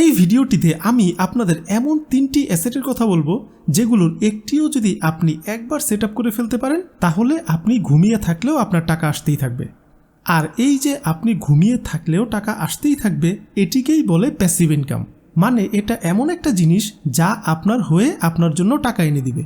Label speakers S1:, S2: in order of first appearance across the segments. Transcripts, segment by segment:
S1: এই ভিডিওটিতে আমি আপনাদের এমন তিনটি অ্যাসেটের কথা বলব, যেগুলোর একটিও যদি আপনি একবার সেট করে ফেলতে পারেন, তাহলে আপনি ঘুমিয়ে থাকলেও আপনার টাকা আসতেই থাকবে। আর এই যে আপনি ঘুমিয়ে থাকলেও টাকা আসতেই থাকবে, এটিকেই বলে প্যাসিভ ইনকাম মানে এটা এমন একটা জিনিস যা আপনার হয়ে আপনার জন্য টাকা এনে দিবে।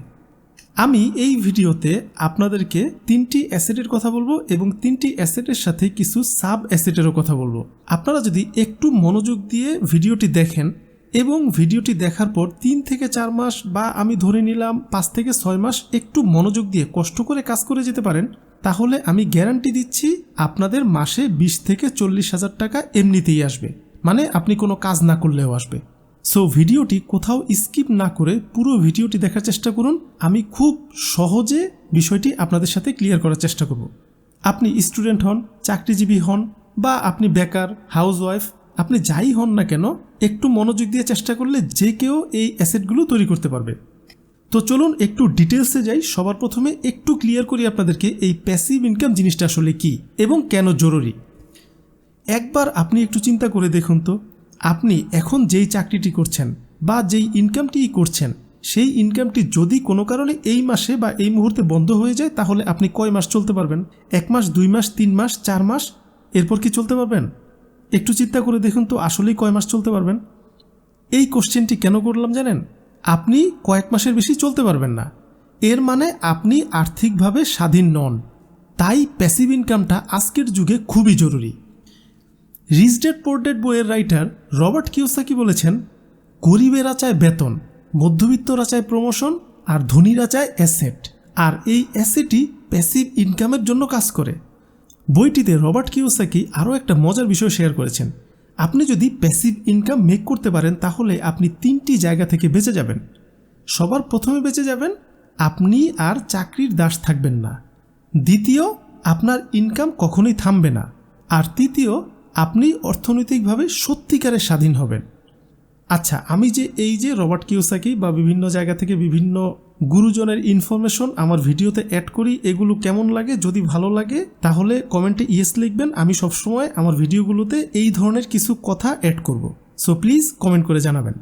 S1: আমি এই ভিডিওতে আপনাদেরকে তিনটি অ্যাসেটের কথা বলব এবং তিনটি অ্যাসেটের সাথে কিছু সাব অ্যাসেটেরও কথা বলব। আপনারা যদি একটু মনোযোগ দিয়ে ভিডিওটি দেখেন এবং ভিডিওটি দেখার পর তিন থেকে চার মাস বা আমি ধরে নিলাম পাঁচ থেকে ছয় মাস একটু মনোযোগ দিয়ে কষ্ট করে কাজ করে যেতে পারেন, তাহলে আমি গ্যারান্টি দিচ্ছি আপনাদের মাসে বিশ থেকে চল্লিশ হাজার টাকা এমনিতেই আসবে। মানে আপনি কোনো কাজ না করলেও আসবে। সো ভিডিওটি কোথাও স্কিপ না করে পুরো ভিডিওটি দেখার চেষ্টা করুন। আমি খুব সহজে বিষয়টি আপনাদের সাথে ক্লিয়ার করার চেষ্টা করব। আপনি স্টুডেন্ট হন, চাকরিজীবী হন, বা আপনি বেকার হাউসওয়াইফ আপনি যাই হন না কেন, একটু মনোযোগ দিয়ে চেষ্টা করলে যে কেউ এই অ্যাসেটগুলো তৈরি করতে পারবে। তো চলুন একটু ডিটেলসে যাই। সবার প্রথমে একটু ক্লিয়ার করি আপনাদেরকে এই প্যাসিভ ইনকাম জিনিসটা আসলে কি এবং কেন জরুরি। একবার আপনি একটু চিন্তা করে দেখুন তো। আপনি এখন যেই চাকরিটি করছেন বা যেই ইনকামটি করছেন, সেই ইনকামটি যদি কোনো কারণে এই মাসে বা এই মুহূর্তে বন্ধ হয়ে যায়, তাহলে আপনি কয় মাস চলতে পারবেন? এক মাস, দুই মাস, তিন মাস, চার মাস? এরপর কি চলতে পারবেন? একটু চিন্তা করে দেখুন তো, আসলেই কয় মাস চলতে পারবেন? এই কোশ্চেনটি কেন করলাম জানেন? আপনি কয়েক মাসের বেশি চলতে পারবেন না। এর মানে আপনি আর্থিকভাবে স্বাধীন নন। তাই প্যাসিভ ইনকামটা আজকের যুগে খুবই জরুরি। রিচ ডেড পোর বইয়ের রাইটার রবার্ট কিউসাকি বলেছেন, গরিবেরা চায় বেতন, মধ্যবিত্তরা চায় প্রমোশন আর ধনীরা চায় অ্যাসেট। আর এই অ্যাসেটই প্যাসিভ ইনকামের জন্য কাজ করে। বইটিতে রবার্ট কিউসাকি আরও একটা মজার বিষয় শেয়ার করেছেন। আপনি যদি প্যাসিভ ইনকাম মেক করতে পারেন, তাহলে আপনি তিনটি জায়গা থেকে বেঁচে যাবেন। সবার প্রথমে বেঁচে যাবেন আপনি আর চাকরির দাস থাকবেন না। দ্বিতীয়, আপনার ইনকাম কখনোই থামবে না। আর তৃতীয় আপনি অর্থনৈতিকভাবে সত্যিকারের স্বাধীন হবেন। আচ্ছা আমি যে এই যে রবার্ট কিউসাকি বা বিভিন্ন জায়গা থেকে বিভিন্ন গুরুজনের ইনফরমেশন আমার ভিডিওতে অ্যাড করি, এগুলো কেমন লাগে, যদি ভালো লাগে, তাহলে কমেন্টে ইয়েস লিখবেন। আমি সবসময় আমার ভিডিওগুলোতে এই ধরনের কিছু কথা অ্যাড করব। সো প্লিজ কমেন্ট করে জানাবেন।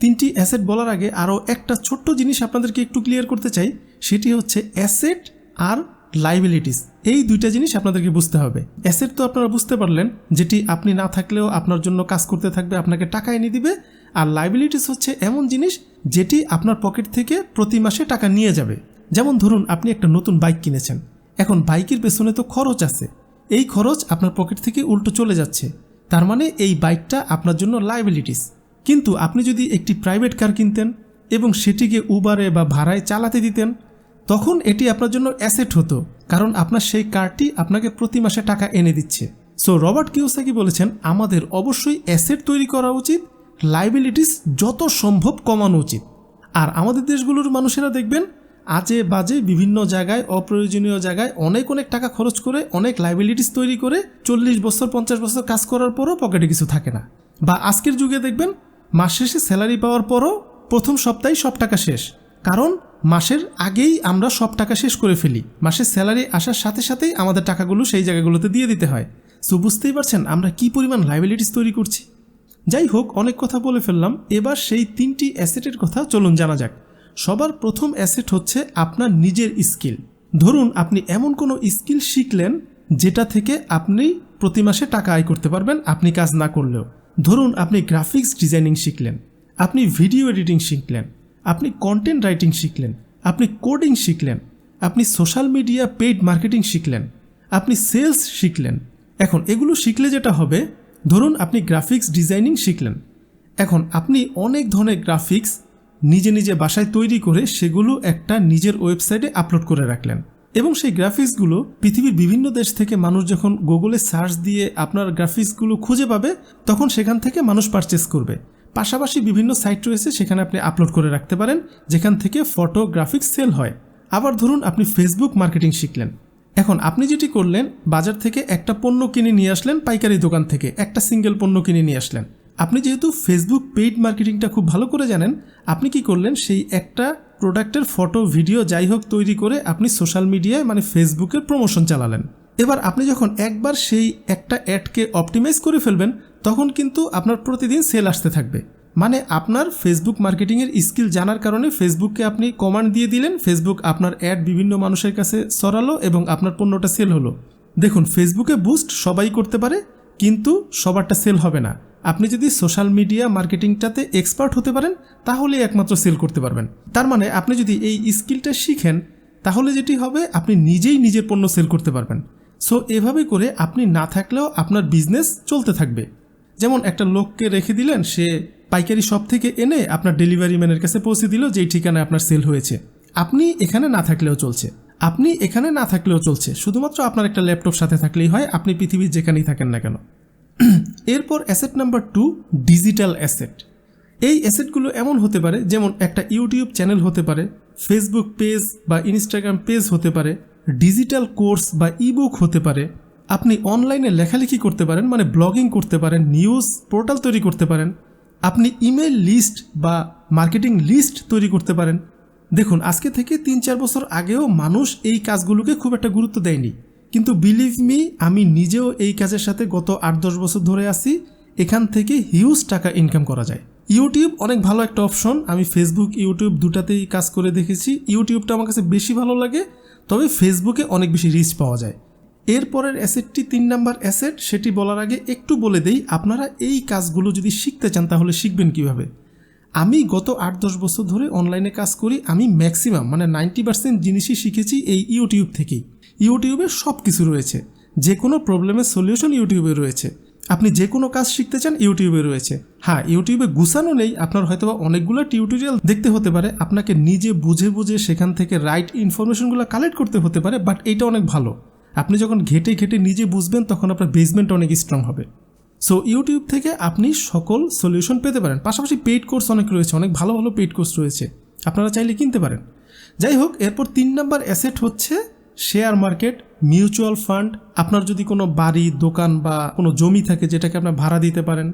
S1: তিনটি অ্যাসেট বলার আগে আরও একটা ছোট্ট জিনিস আপনাদেরকে একটু ক্লিয়ার করতে চাই, সেটি হচ্ছে অ্যাসেট আর লাইবিলিটিস এই দুইটা জিনিস আপনাদেরকে বুঝতে হবে। অ্যাসেট তো আপনারা বুঝতে পারলেন, যেটি আপনি না থাকলেও আপনার জন্য কাজ করতে থাকবে, আপনাকে টাকা এনে দিবে। আর লাইবিলিটিস হচ্ছে এমন জিনিস, যেটি আপনার পকেট থেকে প্রতি মাসে টাকা নিয়ে যাবে। যেমন ধরুন, আপনি একটা নতুন বাইক কিনেছেন। এখন বাইকের পেছনে তো খরচ আছে। এই খরচ আপনার পকেট থেকে উল্টো চলে যাচ্ছে। তার মানে এই বাইকটা আপনার জন্য লাইবিলিটিস কিন্তু আপনি যদি একটি প্রাইভেট কার কিনতেন এবং সেটিকে উবারে বা ভাড়ায় চালাতে দিতেন তখন এটি আপনার জন্য অ্যাসেট হতো, কারণ আপনার সেই কার্ডটি আপনাকে প্রতি মাসে টাকা এনে দিচ্ছে। সো রবার্ট কিউসাকি বলেছেন, আমাদের অবশ্যই অ্যাসেট তৈরি করা উচিত লাইবিলিটিস যত সম্ভব কমানো উচিত। আর আমাদের দেশগুলোর মানুষেরা দেখবেন, আজে বাজে বিভিন্ন জায়গায়, অপ্রয়োজনীয় জায়গায় অনেক অনেক টাকা খরচ করে, অনেক লাইবিলিটিস তৈরি করে, চল্লিশ বছর, পঞ্চাশ বছর কাজ করার পরও পকেটে কিছু থাকে না। বা আজকের যুগে দেখবেন, মাস শেষে স্যালারি পাওয়ার পরও প্রথম সপ্তাহে সব টাকা শেষ। কারণ মাসের আগেই আমরা সব টাকা শেষ করে ফেলি। মাসের স্যালারি আসার সাথে সাথেই আমাদের টাকাগুলো সেই জায়গাগুলোতে দিয়ে দিতে হয়। সো বুঝতেই পারছেন আমরা কি পরিমাণ লাইবিলিটিস তৈরি করছি। যাই হোক, অনেক কথা বলে ফেললাম। এবার সেই তিনটি অ্যাসেটের কথা চলুন জানা যাক। সবার প্রথম অ্যাসেট হচ্ছে আপনার নিজের স্কিল। ধরুন, আপনি এমন কোনো স্কিল শিখলেন যেটা থেকে আপনি প্রতি মাসে টাকা আয় করতে পারবেন, আপনি কাজ না করলেও। ধরুন, আপনি গ্রাফিক্স ডিজাইনিং শিখলেন। আপনি ভিডিও এডিটিং শিখলেন। আপনি কন্টেন্ট রাইটিং শিখলেন, আপনি কোডিং শিখলেন, আপনি সোশ্যাল মিডিয়া পেইড মার্কেটিং শিখলেন, আপনি সেলস শিখলেন। এখন এগুলো শিখলে যেটা হবে, ধরুন আপনি গ্রাফিক্স ডিজাইনিং শিখলেন। এখন আপনি অনেক ধরনের গ্রাফিক্স নিজে নিজে বাসায় তৈরি করে সেগুলো একটা নিজের ওয়েবসাইটে আপলোড করে রাখলেন। এবং সেই গ্রাফিক্সগুলো পৃথিবীর বিভিন্ন দেশ থেকে মানুষ যখন গুগলে সার্চ দিয়ে আপনার গ্রাফিক্সগুলো খুঁজে পাবে, তখন সেখান থেকে মানুষ পারচেস করবে। পাশাপাশি বিভিন্ন সাইট রয়েছে, সেখানে আপনি আপলোড করে রাখতে পারেন, যেখান থেকে ফটোগ্রাফিক্স সেল হয়। আবার ধরুন, আপনি ফেসবুক মার্কেটিং শিখলেন। এখন আপনি যেটি করলেন, বাজার থেকে একটা পণ্য কিনে নিয়ে আসলেন, পাইকারি দোকান থেকে একটা সিঙ্গেল পণ্য কিনে নিয়ে আসলেন। আপনি যেহেতু ফেসবুক পেইড মার্কেটিংটা খুব ভালো করে জানেন, আপনি কি করলেন, সেই একটা প্রোডাক্টের ফটো ভিডিও যাই হোক তৈরি করে আপনি সোশ্যাল মিডিয়ায় মানে ফেসবুকের প্রমোশন চালালেন। এবার আপনি যখন একবার সেই একটা অ্যাডকে অপটিমাইজ করে ফেলবেন তখন কিন্তু আপনার প্রতিদিন সেল আসতে থাকবে। মানে আপনার ফেসবুক মার্কেটিংয়ের স্কিল জানার কারণে ফেসবুককে আপনি কমান্ড দিয়ে দিলেন ফেসবুক আপনার অ্যাড বিভিন্ন মানুষের কাছে সরালো এবং আপনার পণ্যটা সেল হলো। দেখুন ফেসবুকে বুস্ট সবাই করতে পারে, কিন্তু সবারটা সেল হবে না। আপনি যদি সোশ্যাল মিডিয়া মার্কেটিংটাতে এক্সপার্ট হতে পারেন, তাহলে একমাত্র সেল করতে পারবেন। তার মানে আপনি যদি এই স্কিলটা শিখেন, তাহলে যেটি হবে, আপনি নিজেই নিজের পণ্য সেল করতে পারবেন। সো এভাবে করে আপনি না থাকলেও আপনার বিজনেস চলতে থাকবে। যেমন একটা লোককে রেখে দিলেন, সে পাইকারি শপ থেকে এনে আপনার ডেলিভারি ম্যানের কাছে পৌঁছে দিল যেই ঠিকানায় আপনার সেল হয়েছে। আপনি এখানে না থাকলেও চলছে। আপনি এখানে না থাকলেও চলছে। শুধুমাত্র আপনার একটা ল্যাপটপ সাথে থাকলেই হয়, আপনি পৃথিবীর যেখানেই থাকেন না কেন। এরপর asset number two digital asset এই অ্যাসেটগুলো এমন হতে পারে, যেমন একটা ইউটিউব চ্যানেল হতে পারে ফেসবুক পেজ বা ইনস্টাগ্রাম পেজ হতে পারে ডিজিটাল কোর্স বা ইবুক হতে পারে আপনি অনলাইনে লেখালেখি করতে পারেন মানে ব্লগিং করতে পারেন নিউজ পোর্টাল তৈরি করতে পারেন, আপনি ইমেল লিস্ট বা মার্কেটিং লিস্ট তৈরি করতে পারেন। দেখুন, আজকে থেকে তিন চার বছর আগেও মানুষ এই কাজগুলোকে খুব একটা গুরুত্ব দেয়নি। কিন্তু বিলিভ মি আমি নিজেও এই কাজের সাথে গত আট দশ বছর ধরে আছি, এখান থেকে হিউজ টাকা ইনকাম করা যায়। ইউটিউব অনেক ভালো একটা অপশন আমি ফেসবুক ইউটিউব দুটাতেই কাজ করে দেখেছি। ইউটিউবটা আমার কাছে বেশি ভালো লাগে, তবে ফেসবুকে অনেক বেশি রিচ পাওয়া যায়। এরপরের অ্যাসেটটি তিন নাম্বার অ্যাসেট, সেটি বলার আগে একটু বলে দেই, আপনারা এই কাজগুলো যদি শিখতে চান, তাহলে শিখবেন কীভাবে? আমি গত আট দশ বছর ধরে অনলাইনে কাজ করি, আমি ম্যাক্সিমাম মানে নাইনটি পার্সেন্ট জিনিসই শিখেছি এই ইউটিউব থেকেই। ইউটিউবে সব কিছু রয়েছে যে কোনো প্রবলেমের সলিউশন ইউটিউবে রয়েছে। আপনি যে কোনো কাজ শিখতে চান, ইউটিউবে রয়েছে। হ্যাঁ ইউটিউবে গুছানো নেই, আপনার হয়তো অনেকগুলো টিউটোরিয়াল দেখতে হতে পারে, আপনাকে নিজে বুঝে বুঝে সেখান থেকে রাইট ইনফরমেশনগুলো কালেক্ট করতে হতে পারে, বাট এইটা অনেক ভালো। আপনি যখন ঘেটে ঘেটে নিজে বুঝবেন, তখন আপনার বেসমেন্ট অনেক স্ট্রং হবে। সো ইউটিউব থেকে আপনি সকল সলিউশন পেতে পারেন। পাশাপাশি পেইড কোর্স অনেক রয়েছে, অনেক ভালো ভালো পেইড কোর্স রয়েছে। আপনারা চাইলে কিনতে পারেন। যাই হোক, এরপর তিন নাম্বার অ্যাসেট হচ্ছে শেয়ার মার্কেট মিউচুয়াল ফান্ড আপনার যদি কোনো বাড়ি, দোকান বা কোনো জমি থাকে, যেটাকে আপনার ভাড়া দিতে পারেন।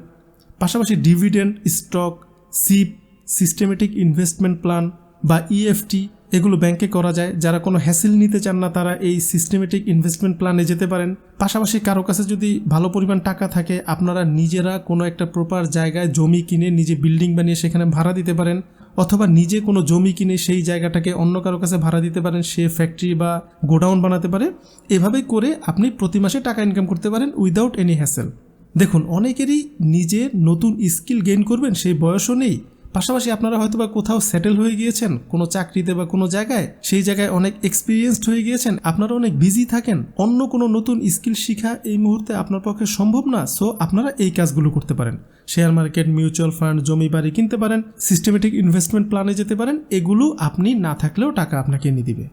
S1: পাশাপাশি dividend stock SIP systematic investment plan বা ইএফটি এগুলো ব্যাংকে করা যায়। যারা কোনো হ্যাসেল নিতে চান না, তারা এই সিস্টেমেটিক ইনভেস্টমেন্ট প্ল্যানে যেতে পারেন। পাশাপাশি কারও কাছে যদি ভালো পরিমাণ টাকা থাকে, আপনারা নিজেরা কোনো একটা প্রপার জায়গায় জমি কিনে নিজে বিল্ডিং বানিয়ে সেখানে ভাড়া দিতে পারেন। অথবা নিজে কোনো জমি কিনে সেই জায়গাটাকে অন্য কারও কাছে ভাড়া দিতে পারেন, সে ফ্যাক্টরি বা গোডাউন বানাতে পারে। এভাবে করে আপনি প্রতি মাসে টাকা ইনকাম করতে পারেন উইদাউট এনি হ্যাসেল দেখুন, অনেকেরই নিজে নতুন স্কিল গেইন করবেন, সেই বয়সও নেই। পাশাপাশি আপনারা হয়তো বা কোথাও সেটেল হয়ে গিয়েছেন, কোনো চাকরিতে বা কোনো জায়গায়, সেই জায়গায় অনেক এক্সপিরিয়েন্সড হয়ে গিয়েছেন, আপনারা অনেক বিজি থাকেন, অন্য কোনো নতুন স্কিল শিখা এই মুহূর্তে আপনার পক্ষে সম্ভব না সো আপনারা এই কাজগুলো করতে পারেন। শেয়ার মার্কেট মিউচুয়াল ফান্ড জমি বাড়ি কিনতে পারেন সিস্টেমেটিক ইনভেস্টমেন্ট প্ল্যানে যেতে পারেন, এগুলো আপনি না থাকলেও টাকা আপনাকে এনে দিবে।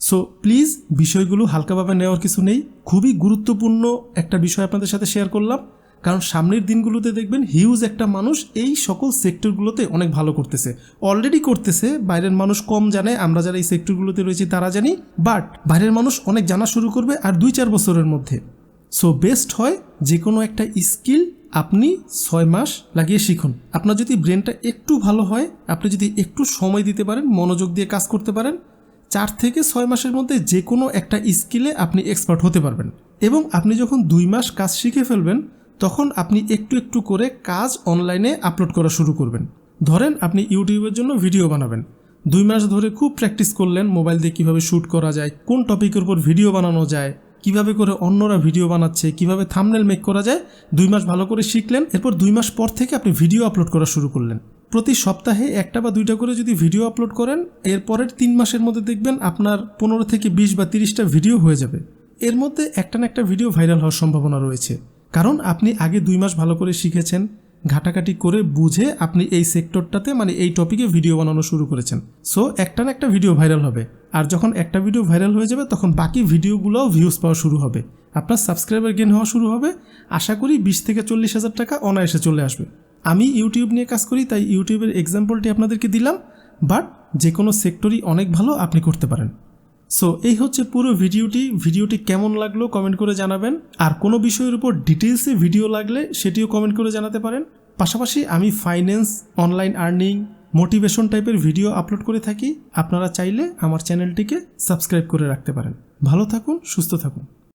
S1: সো প্লিজ বিষয়গুলো হালকাভাবে নেওয়ার কিছু নেই, খুবই গুরুত্বপূর্ণ একটা বিষয় আপনাদের সাথে শেয়ার করলাম। কারণ সামনের দিনগুলোতে দেখবেন হিউজ একটা মানুষ এই সকল সেক্টরগুলোতে অনেক ভালো করতেছে। অলরেডি করতেছে, বাইরের মানুষ কম জানে, আমরা যারা এই সেক্টরগুলোতে রয়েছি তারা জানি বাট বাইরের মানুষ অনেক জানা শুরু করবে আর দুই চার বছরের মধ্যে। সো বেস্ট হয় যে কোনো একটা স্কিল আপনি ছয় মাস লাগিয়ে শিখুন। আপনার যদি ব্রেনটা একটু ভালো হয়, আপনি যদি একটু সময় দিতে পারেন, মনোযোগ দিয়ে কাজ করতে পারেন, চার থেকে ছয় মাসের মধ্যে যে কোনো একটা স্কিলে আপনি এক্সপার্ট হতে পারবেন। এবং আপনি যখন দুই মাস কাজ শিখে ফেলবেন তখন আপনি একটু একটু করে কাজ অনলাইনে আপলোড করা শুরু করবেন। ধরেন আপনি ইউটিউবের জন্য ভিডিও বানাবেন। দুই মাস ধরে খুব প্র্যাকটিস করলেন মোবাইল দিয়ে কীভাবে শ্যুট করা যায়, কোন টপিকের উপর ভিডিও বানানো যায়, কীভাবে করে অন্যরা ভিডিও বানাচ্ছে, কীভাবে থামনেল মেক করা যায়, দুই মাস ভালো করে শিখলেন, এরপর দুই মাস পর থেকে আপনি ভিডিও আপলোড করা শুরু করলেন। প্রতি সপ্তাহে একটা বা দুইটা করে যদি ভিডিও আপলোড করেন, এরপরের তিন মাসের মধ্যে দেখবেন আপনার পনেরো থেকে বিশ বা তিরিশটা ভিডিও হয়ে যাবে। এর মধ্যে একটা না একটা ভিডিও ভাইরাল হওয়ার সম্ভাবনা রয়েছে। কারণ আপনি আগে দুই মাস ভালো করে শিখেছেন, ঘাটাঘাটি করে বুঝে আপনি এই সেক্টরটাতে মানে এই টপিকে ভিডিও বানানো শুরু করেছেন। সো একটা না একটা ভিডিও ভাইরাল হবে। আর যখন একটা ভিডিও ভাইরাল হয়ে যাবে, তখন বাকি ভিডিওগুলোও ভিউজ পাওয়া শুরু হবে। আপনার সাবস্ক্রাইবার গেন হওয়া শুরু হবে। আশা করি বিশ থেকে চল্লিশ হাজার টাকা অনায়াসে চলে আসবে। আমি ইউটিউব নিয়ে কাজ করি, তাই ইউটিউবের এক্সাম্পলটি আপনাদেরকে দিলাম। বাট যে কোনো সেক্টরই অনেক ভালো আপনি করতে পারেন। সো এই হচ্ছে পুরো ভিডিওটি। ভিডিওটি কেমন লাগল কমেন্ট করে জানাবেন। আর কোনো বিষয়ের উপর ডিটেলসে ভিডিও লাগলে সেটিও কমেন্ট করে জানাতে পারেন। পাশাপাশি আমি ফাইন্যান্স অনলাইন আর্নিং মোটিভেশন টাইপের ভিডিও আপলোড করে থাকি। আপনারা চাইলে আমার চ্যানেলটিকে সাবস্ক্রাইব করে রাখতে পারেন। ভালো থাকুন, সুস্থ থাকুন।